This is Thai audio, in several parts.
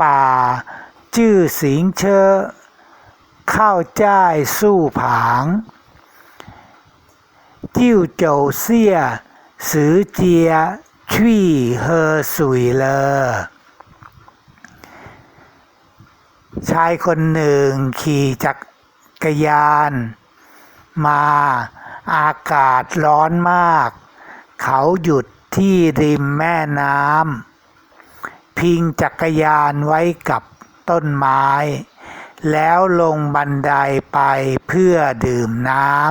ป่า จื้อสิงเชอข้าวจ้ายสู้ผาง จิ้วโจเสียสือเจียชี่เฮอสุยเลอชายคนหนึ่งขี่จักรยาน มาอากาศร้อนมาก เขาหยุดที่ริมแม่น้ำ พิงจักรยานไว้กับต้นไม้ แล้วลงบันไดไปเพื่อดื่มน้ำ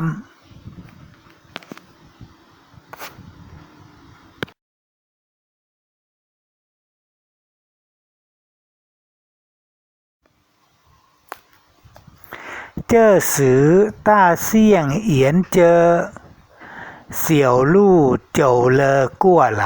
เจ้อสือต้าเสี่ยงเอียนเจอ เสี่ยวลู่โจเลอกั้วไหล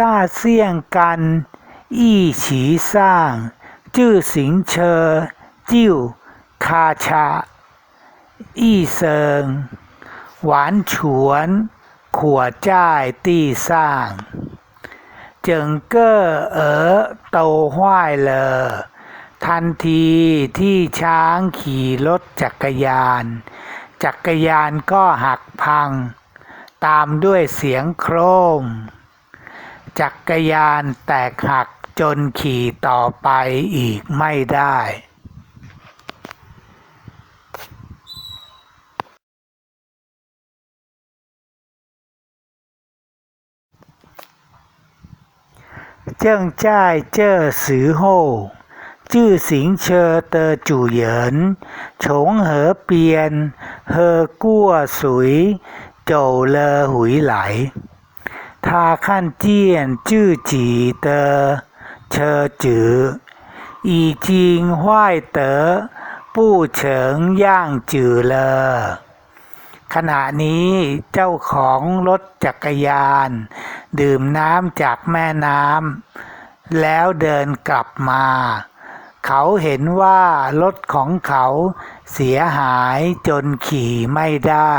ต้าเซี่ยงกัน อี้ฉีซ่าง จื้อสิงเจิ้ว คาชา อี้เซิง หวานฉวน ขัวจ้ายตี้ซ่าง เจิงเก้อเอ๋อโตห้ายเลอ ทันทีที่ช้างขี่รถจักรยาน จักรยานก็หักพัง ตามด้วยเสียงโครม จักรยานแตกหักจนขี่ต่อไปอีกไม่ได้ เจิ้งจ้ายเจ้อสือโฮจื้อสิงเชอเตอจู่เหยินฉงเหอเปียน เฮอกั้วสุยโจเลอหุยไหล 他看见自己的车子已经坏得不成样子了。ขณะนี้เจ้าของรถจักรยาน ดื่มน้ำจากแม่น้ำแล้วเดินกลับมา เขาเห็นว่ารถของเขาเสียหายจนขี่ไม่ได้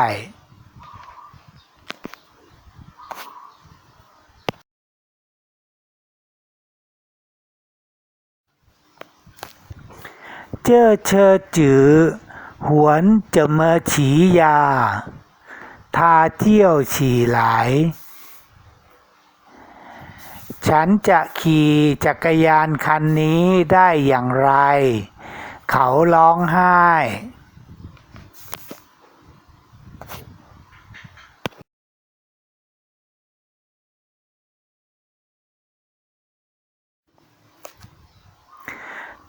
เจ้อเชอจือ หวนจะมาฉียา ทาเที่ยวฉี่หลาย ฉันจะขี่จักรยานคันนี้ได้อย่างไร เขาร้องไห้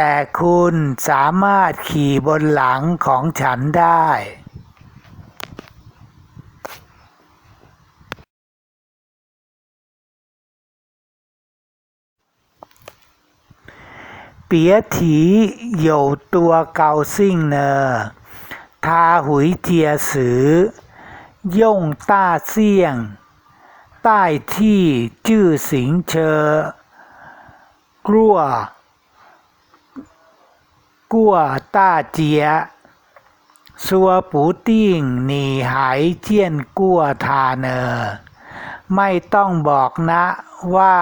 แต่คุณสามารถขี่บนหลังของฉันได้ เปียถีหยวตัวเกาซิ่งเนอทาหุยเจียสือย่งต้าเสี่ยง ใต้ที่จื้อสิงเชอกลัว กัวต้าเจียซัวปูติ้งหนีหายเจียนกัวทาเนอ ไม่ต้องบอกนะว่า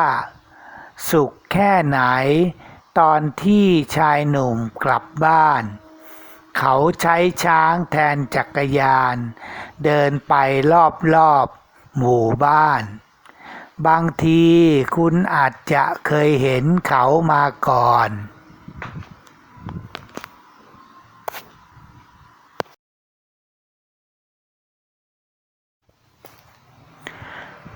สุขแค่ไหน ตอนที่ชายหนุ่มกลับบ้าน เขาใช้ช้างแทนจักรยาน เดินไปรอบๆหมู่บ้าน บางทีคุณอาจจะเคยเห็นเขามาก่อน